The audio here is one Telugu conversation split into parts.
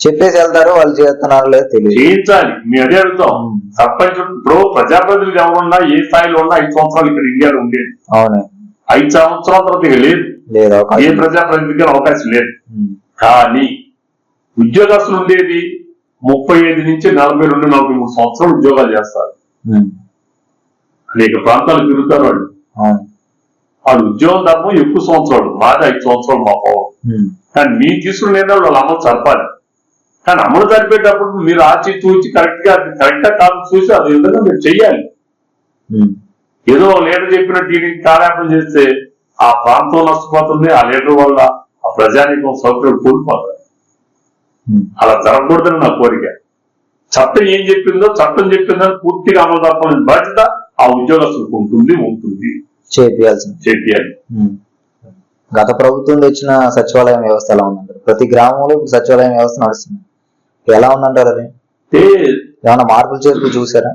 చెప్పేసి వెళ్తారు వాళ్ళు చేస్తున్నారు లేదు తెలియదు. చేయించాలి. మేము అదే అడుగుతాం. సర్పంచ్ ఇప్పుడు ప్రజాప్రతినిధులు ఎవరున్నా ఏ స్థాయిలో ఉన్నా ఐదు సంవత్సరాలు ఇక్కడ ఇండియాలో ఉండేది. అవును. ఐదు సంవత్సరాల తర్వాత ఇక లేదు. లేదు ఏ ప్రజాప్రతినిధికి అవకాశం లేదు. కానీ ఉద్యోగస్తులు ఉండేది ముప్పై ఐదు నుంచి నలభై రెండు నలభై మూడు సంవత్సరాలు ఉద్యోగాలు చేస్తారు. అనేక ప్రాంతాలు తిరుగుతారు వాళ్ళు. వాళ్ళు ఉద్యోగం తప్ప ఎక్కువ సంవత్సరాలు మాది ఐదు సంవత్సరాలు మా పోవం ఉమ్. కానీ మీరు నిర్ణయం వాళ్ళు అమలు జరపాలి. కానీ అమలు జరిపేటప్పుడు మీరు ఆచి చూచి కరెక్ట్గా కరెక్ట్గా కాదు చూసి అది విధంగా మీరు చెయ్యాలి. ఉమ్. ఏదో లీడర్ చెప్పినట్టు దీనికి కాలాపం చేస్తే ఆ ప్రాంతం నష్టపోతుంది ఆ లీడర్ వల్ల ఆ ప్రజానీకం సౌకర్యం కోల్పోతారు ఉమ్. అలా జరగకూడదని నా కోరిక. చట్టం ఏం చెప్పిందో చట్టం చెప్పిందని పూర్తిగా అమలు జరపాలని బాధ్యత ఆ ఉద్యోగస్తులకు ఉంటుంది ఉంటుంది. చేపియాల్సింది. చేయాలి ఉమ్. గత ప్రభుత్వం తెచ్చిన సచివాలయం వ్యవస్థ ఎలా ఉందంటారు? ప్రతి గ్రామంలో సచివాలయం వ్యవస్థ నడుస్తుంది. ఎలా ఉందంటారు అది? ఏమైనా మార్పులు చేర్పులు చూసారా?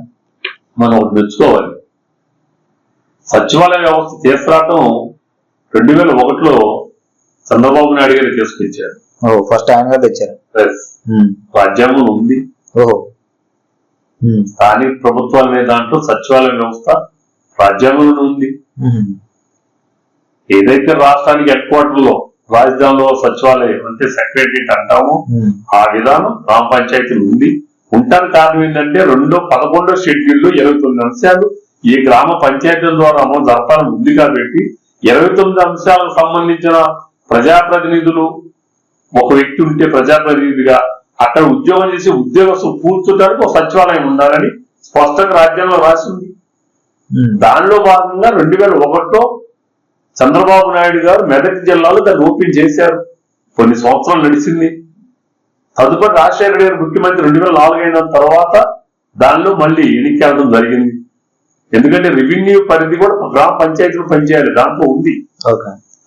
మనం మెచ్చుకోవాలి సచివాలయ వ్యవస్థ తీసుకురావటం రెండు వేల ఒకటిలో చంద్రబాబు నాయుడు గారు తీసుకొచ్చారు ఓ ఫస్ట్ ఆయన గారు తెచ్చారు. రాజ్యాంగం ఉంది. ఓహో. స్థానిక ప్రభుత్వాల మీద దాంట్లో సచివాలయ వ్యవస్థ రాజ్యాంగంలో ఉంది. ఏదైతే రాష్ట్రానికి హెడ్ క్వార్టర్లో రాజధానిలో సచివాలయం అంటే సెక్రటరియట్ అంటామో. ఆ విధానం గ్రామ పంచాయతీలు ఉంది ఉంటానికి కారణం ఏంటంటే రెండో పదకొండో షెడ్యూల్లో ఇరవై తొమ్మిది అంశాలు ఈ గ్రామ పంచాయతీల ద్వారా అమలు జరపాలని ఉంది కాబట్టి ఇరవై తొమ్మిది అంశాలకు సంబంధించిన ప్రజాప్రతినిధులు ఒక వ్యక్తి ఉంటే ప్రజాప్రతినిధిగా అక్కడ ఉద్యోగం చేసే ఉద్యోగస్తులు కూర్చోడానికి ఒక సచివాలయం ఉండాలని స్పష్టంగా రాజ్యాంగంలో రాసి ఉంది ఉమ్. దానిలో భాగంగా రెండు వేల ఒకటిలో చంద్రబాబు నాయుడు గారు మెదక్ జిల్లాలో దాన్ని ఓపెన్ చేశారు. కొన్ని సంవత్సరాలు నడిచింది. తదుపరి రాజశేఖర గారు ముఖ్యమంత్రి రెండు వేల నాలుగు అయిన తర్వాత దానిలో మళ్ళీ ఎన్నికెళ్ళడం జరిగింది. ఎందుకంటే రెవెన్యూ పరిధి కూడా గ్రామ పంచాయతీలు పనిచేయాలి. దాంట్లో ఉంది.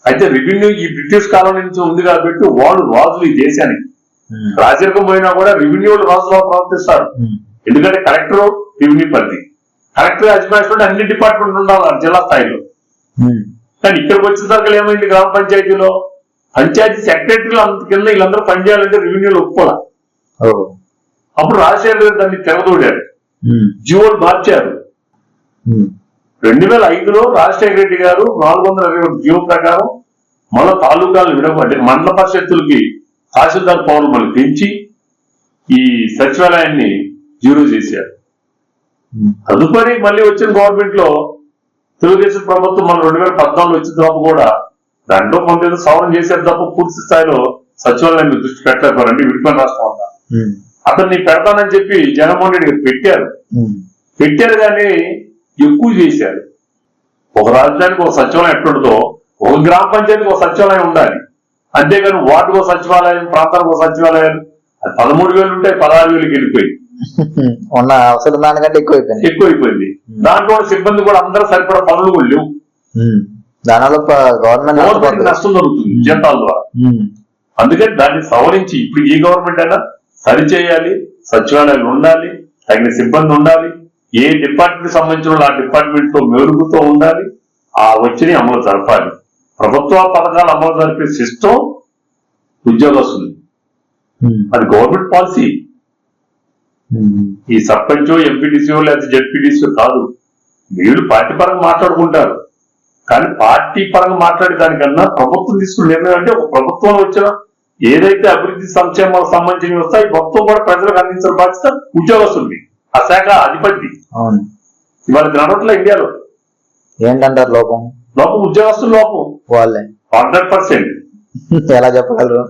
అయితే రెవెన్యూ ఈ బ్రిటిష్ కాలం నుంచి ఉంది కాబట్టి వాళ్ళు రాజులు ఈ దేశానికి. ఉమ్. రాజరికం పోయినా కూడా రెవెన్యూ రాజులా ప్రవర్తిస్తారు. ఉమ్. ఎందుకంటే కలెక్టర్ రెవెన్యూ పరిధి. కలెక్టర్ అడ్మినిస్ట్రేషన్ అన్ని డిపార్ట్మెంట్ ఉండాలి. జిల్లా స్థాయిలో. ఉమ్. కానీ ఇక్కడికి వచ్చిన తర్వాత ఏమైంది గ్రామ పంచాయతీలో పంచాయతీ సెక్రటరీలు అంత కింద వీళ్ళందరూ పనిచేయాలంటే రెవెన్యూలు ఒప్పుకోలే అప్పుడు రాజశేఖర గారు దాన్ని తెరదోడారు ఉమ్. జీవోలు మార్చారు. రెండు వేల ఐదులో రాజశేఖర రెడ్డి గారు నాలుగు వందల ఇరవై ఒకటి జీవో ప్రకారం మన తాలూకాలు విడబడి మండల పరిషత్తులకి తహసీల్దార్ పవన్ మళ్ళీ పెంచి ఈ సచివాలయాన్ని జీరో చేశారు. తదుపరి మళ్ళీ వచ్చిన గవర్నమెంట్లో తెలుగుదేశం ప్రభుత్వం మన రెండు వేల పద్నాలుగు వచ్చిన తర్వాత కూడా దాంట్లో కొంత ఏదో సవరణ చేశారు తప్ప పూర్తి స్థాయిలో సచివాలయం మీద దృష్టి పెట్టలేకపోయారండి విడిపోయిన రాష్ట్రం ఉమ్. అతన్ని పెడతానని చెప్పి జగన్మోహన్ రెడ్డి గారు పెట్టారు. పెట్టారు కానీ ఎక్కువ చేశారు. ఒక రాజధానికి ఒక సచివాలయం ఎట్లుంటుందో ఒక గ్రామ పంచాయతీకి ఒక సచివాలయం ఉండాలి. అంతేగాని వార్డుకు సచివాలయం ప్రాంతానికి ఒక సచివాలయం అది పదమూడు వేలు ఉంటే పదహారు వేలకి వెళ్ళిపోయి ఉన్న అవసరం దానికంటే ఎక్కువ అయిపోయింది ఎక్కువైపోయింది దాంట్లో కూడా సిబ్బంది కూడా అందరూ సరిపడా పనులు కూడా లేవు. ఉమ్. దానివల్ల గవర్నమెంట్ నష్టం జరుగుతుంది జీతాల ద్వారా అందుకని దాన్ని సవరించి ఇప్పుడు ఈ గవర్నమెంట్ అయినా సరి చేయాలి సచివాలయాలు ఉండాలి తగిన సిబ్బంది ఉండాలి ఏ డిపార్ట్మెంట్ సంబంధించిన ఆ డిపార్ట్మెంట్లో మెరుగుతో ఉండాలి ఆ వచ్చిన అమలు జరపాలి. ప్రభుత్వ పథకాలు అమలు జరిపే సిస్టమ్ ఉద్యోగస్తులు. అది గవర్నమెంట్ పాలసీ. ఈ సర్పంచ్ ఎంపీటీసీఓ లేదా జెడ్పీటీసీఓ కాదు. మీరు పార్టీ పరంగా మాట్లాడుకుంటారు. కానీ పార్టీ పరంగా మాట్లాడే దానికన్నా ప్రభుత్వం తీసుకున్న నిర్ణయం అంటే ఒక ప్రభుత్వం వచ్చిన ఏదైతే అభివృద్ధి సంక్షేమాలకు సంబంధించినవి వస్తాయి మొత్తం కూడా ప్రజలకు అందించిన బాధ్యత ఉద్యోగస్తుంది ఆ శాఖ అధిపతి అవును. ఇవాళ నడవట్లే ఇండియాలో. ఏంటంటారు లోపం? లోపం ఉద్యోగస్తుల లోపం. వాళ్ళే. Hundred percent. ఎలా చెప్పగలరు?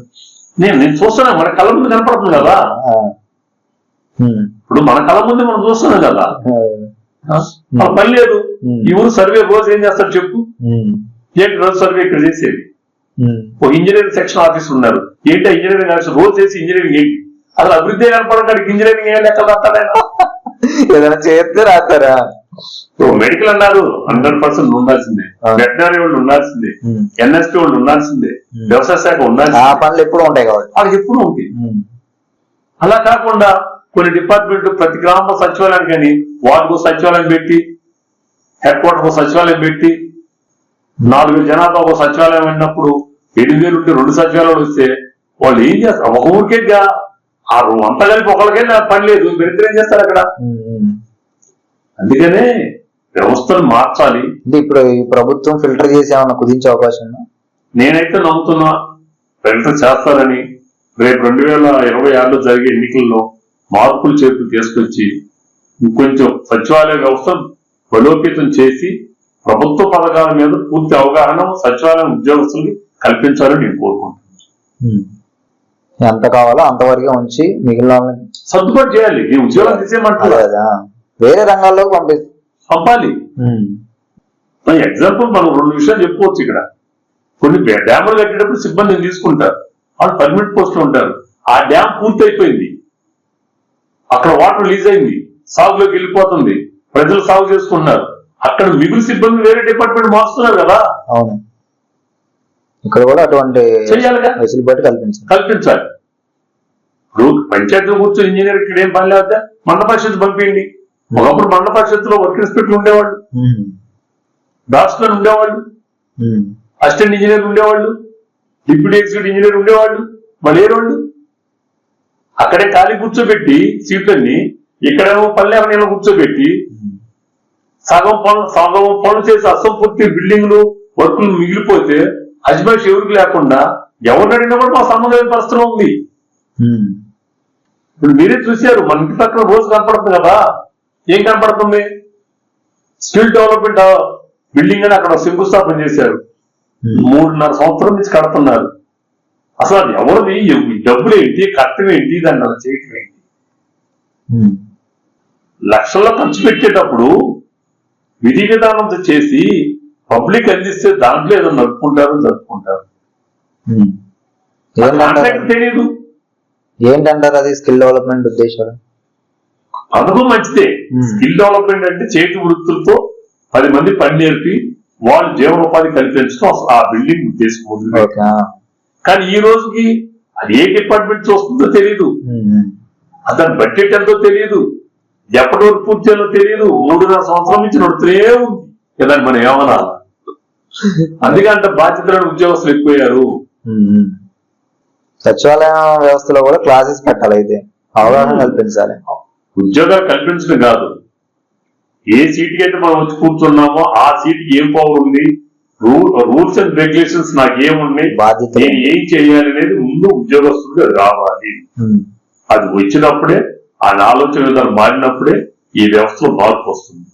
నేను నేను చూస్తున్నా మన కళ్ళ ముందు కనపడుతుంది కదా. ఇప్పుడు మన కళ్ళ ముందు మనం చూస్తున్నాం కదా. ఆ. పని లేదు. ఈ ఊరు సర్వే రోజు ఏం చేస్తారు చెప్పు. ఏంటి రోజు సర్వే ఇక్కడ చేసేది. ఒక ఇంజనీరింగ్ సెక్షన్ ఆఫీసర్ ఉన్నారు ఏంటి ఆ ఇంజనీరింగ్ ఆఫీసర్? రోజు చేసి ఇంజనీరింగ్ ఏంటి? అసలు అభివృద్ధి కనపడడానికి ఇంజనీరింగ్ ఏ లెక్క ఏదైనా చేస్తే రాస్తారా? మెడికల్ అన్నారు. హండ్రెడ్ పర్సెంట్ ఉండాల్సిందే. వెటనరీ వాళ్ళు ఉండాల్సిందే. ఎన్ఎస్పీ వాళ్ళు ఉండాల్సిందే. వ్యవసాయ శాఖ ఆ ఉండాల్సిందే పనులు ఎప్పుడు ఉంటాయి కాబట్టి. వాళ్ళకి ఎప్పుడు ఉమ్. అలా కాకుండా కొన్ని డిపార్ట్మెంట్ ప్రతి గ్రామ సచివాలయం కానీ వార్డుకు సచివాలయం పెట్టి హెడ్ క్వార్టర్ సచివాలయం పెట్టి నాలుగు జనాభా ఒక సచివాలయం అయినప్పుడు ఎనిమిది వేలు ఉంటే రెండు సచివాలయాలు వస్తే వాళ్ళు ఏం చేస్తారు? ఒక ఊరికే ఆ అంతా కలిపి ఒకరికే నా పని లేదు. దరిద్రం ఏం చేస్తారు అక్కడ. అందుకనే వ్యవస్థను మార్చాలి. అంటే ఇప్పుడు ఈ ప్రభుత్వం ఫిల్టర్ చేసి ఏమన్నా కుదించే అవకాశం నేనైతే నమ్ముతున్నా ఫిల్టర్ చేస్తారని రేపు రెండు వేల ఇరవై ఆరులో జరిగే ఎన్నికల్లో మార్పులు చేతులు తీసుకొచ్చి ఇంకొంచెం సచివాలయ వ్యవస్థ బలోపేతం చేసి ప్రభుత్వ పథకాల మీద పూర్తి అవగాహన సచివాలయం ఉద్యోగస్తులకి కల్పించాలని నేను కోరుకుంటున్నాను. ఎంత కావాలో అంతవరకే ఉంచి మిగిలిన సర్దుబాటు చేయాలి. నేను ఉద్యోగం అదే తీసేయమంటున్నా. కదా వేరే రంగాల్లోకి పంపి పంపాలి. ఎగ్జాంపుల్ మనం రెండు విషయాలు చెప్పుకోవచ్చు ఇక్కడ. కొన్ని డ్యా- డ్యాములు కట్టేటప్పుడు సిబ్బందిని తీసుకుంటారు. వాళ్ళు పర్మిట్ పోస్ట్ ఉంటారు. ఆ డ్యామ్ పూర్తి అయిపోయింది అక్కడ వాటర్ రిలీజ్ అయింది. సాగులోకి వెళ్ళిపోతుంది. ప్రజలు సాగు చేసుకుంటున్నారు. అక్కడ మిగులు సిబ్బంది వేరే డిపార్ట్మెంట్ మారుస్తున్నారు కదా. అవును. ఇక్కడ కూడా అటువంటి వెసులుబాటు కల్పించాలి. కల్పించాలి. ఇప్పుడు పంచాయతీలో కూర్చొని ఇంజనీర్ ఇక్కడ ఏం పని లేకపోతే మండల పరిషత్ పంపించండి. ఒకప్పుడు మండల పరిషత్తులో వర్క్ ఇన్స్పెక్టర్ ఉండేవాళ్ళు. డాక్టర్ ఉండేవాళ్ళు. అసిస్టెంట్ ఇంజనీర్ ఉండేవాళ్ళు. డిప్యూటీ ఎగ్జిక్యూటివ్ ఇంజనీర్ ఉండేవాళ్ళు. మరి ఏ వాళ్ళు అక్కడే ఖాళీ కూర్చోబెట్టి సీట్లన్నీ ఇక్కడేమో పల్లె అవనీలో కూర్చోబెట్టి. సగం పనులు సగం పనులు చేసి అసంపూర్తి బిల్డింగ్లు వర్కులు మిగిలిపోతే అజ్మాయిష్ ఎవరికి లేకుండా ఎవరిని అడిగినా కూడా మా సంబంధం లేని పరిస్థితిలో ఉంది. ఇప్పుడు మీరే చూశారు మన ఇంటి పక్కన రోజు కనపడుతుంది కదా ఏం కనపడుతుంది స్కిల్ డెవలప్మెంట్ బిల్డింగ్ అని అక్కడ శంకుస్థాపన చేశారు. మూడున్నర సంవత్సరం నుంచి కడుతున్నారు అసలు అది ఎవరిది? డబ్బులు ఏంటి కట్టం ఏంటి దాన్ని అలా చేయటం ఏంటి. లక్షల్లో ఖర్చు పెట్టేటప్పుడు విధి విధానంతో చేసి పబ్లిక్ అందిస్తే దాంట్లో ఏదో నడుపుకుంటారు జరుపుకుంటారు. తెలియదు ఏంటంటారు అది స్కిల్ డెవలప్మెంట్ ఉద్దేశాలు? పథకం మంచిదే. స్కిల్ డెవలప్మెంట్ అంటే చేతి వృత్తులతో పది మంది పని నేర్పి వాళ్ళు జీవనోపాధి కల్పించడం ఆ బిల్డింగ్ ఉద్దేశం. కానీ ఈ రోజుకి అది ఏ డిపార్ట్మెంట్ చూస్తుందో తెలియదు. అతని బడ్జెట్ ఎంతో తెలియదు ఎప్పటి వరకు పూర్తి చేయాలో తెలియదు మూడున్నర సంవత్సరం నుంచి నడుతూనే ఉంది. కదా మనం ఏమన్నా అందుకంటే బాధ్యతలను ఉద్యోగస్తులు ఎక్కువయ్యారు. సచివాలయ వ్యవస్థలో కూడా క్లాసెస్ పెట్టాలి అయితే. అవగాహన కల్పించాలి. ఉద్యోగాలు కల్పించడం కాదు. ఏ సీట్కి అయితే మనం వచ్చి కూర్చున్నామో ఆ సీట్కి ఏం పవర్ ఉంది? రూల్స్ అండ్ రెగ్యులేషన్స్ నాకు ఏమున్నాయి బాధ్యత నేను ఏం చేయాలి అనేది ముందు ఉద్యోగస్తుడిగా రావాలి. అది వచ్చినప్పుడే ఆ ఆలోచన విధానం మారినప్పుడే ఈ వ్యవస్థలో మార్పు వస్తుంది.